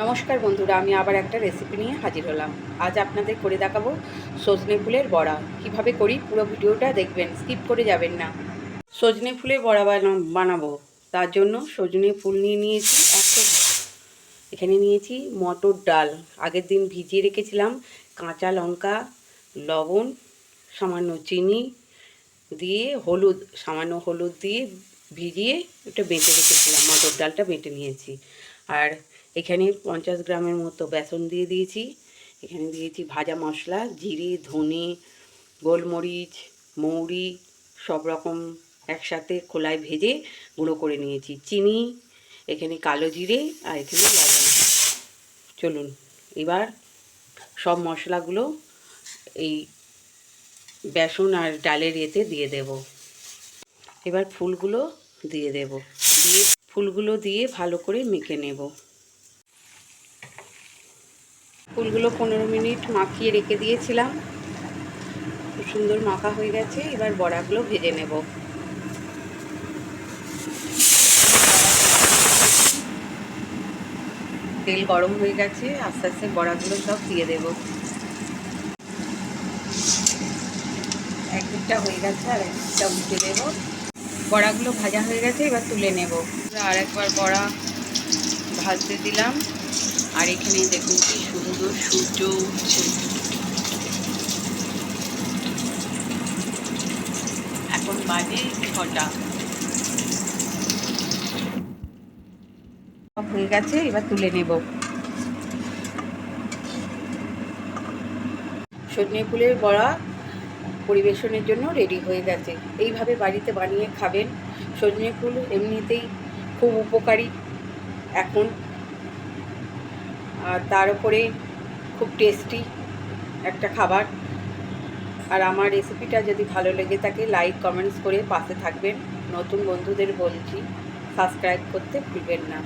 নমস্কার বন্ধুরা, আমি আবার একটা রেসিপি নিয়ে হাজির হলাম। আজ আপনাদের করে দেখাবো সজনে ফুলের বড়া। কীভাবে করি পুরো ভিডিওটা দেখবেন স্কিপ করে যাবেন না। সজনে ফুলের বড়া বানা- বানাবো। তার জন্য সজনে ফুল নিয়ে নিয়েছি একশো এখানে নিয়েছি মটর ডাল। আগের দিন ভিজিয়ে রেখেছিলাম কাঁচা লঙ্কা, লবণ, সামান্য চিনি দিয়ে হলুদ, সামান্য হলুদ দিয়ে ভিজিয়ে ওটা বেঁটে রেখেছিলাম। মটর ডালটা বেঁটে নিয়েছি। আর এখানে পঞ্চাশ গ্রামের মতো বেসন দিয়ে দিয়েছি। এখানে দিয়েছি ভাজা মশলা, জিরে, ধনে, গোলমরিচ, মৌরি, সব রকম একসাথে খোলায় ভেজে গুঁড়ো করে নিয়েছি। চিনি, এখানে কালো জিরে আর এখানে লবণ। চলুন, এবার সব মশলাগুলো এই বেসন আর ডালের এতে দিয়ে দেব। এবার ফুলগুলো দিয়ে দেব। দিয়ে ফুলগুলো দিয়ে ভালো করে মেখে নেব। ফুলগুলো পনেরো মিনিট মাখিয়ে রেখে দিয়েছিলাম। খুব সুন্দর মাখা হয়ে গেছে, এবার বড়াগুলো ভেজে নেব। তেল গরম হয়ে গেছে, আস্তে আস্তে বড়াগুলো সব দিয়ে দেব। এক হয়ে গেছে আর এক উঠে দেবো। বড়াগুলো ভাজা হয়ে গেছে, এবার তুলে নেব। আর একবার বড়া ভাজতে দিলাম। আর এখানে দেখুন কি সুন্দর সূর্য উঠছে। এখন বাজে ছটা। হয়ে গেছে, এবার তুলে নেব। সজনে ফুলের বড়া পরিবেশনের জন্য রেডি হয়ে গেছে। এইভাবে বাড়িতে বানিয়ে খাবেন। সজনে ফুল এমনিতেই খুব উপকারী। এখন আর তার উপরে খুব টেস্টি একটা খাবার। আর আমার রেসিপিটা যদি ভালো লেগে থাকে লাইক কমেন্টস করে পাশে থাকবেন। নতুন বন্ধুদের বলছি সাবস্ক্রাইব করতে ভুলবেন না।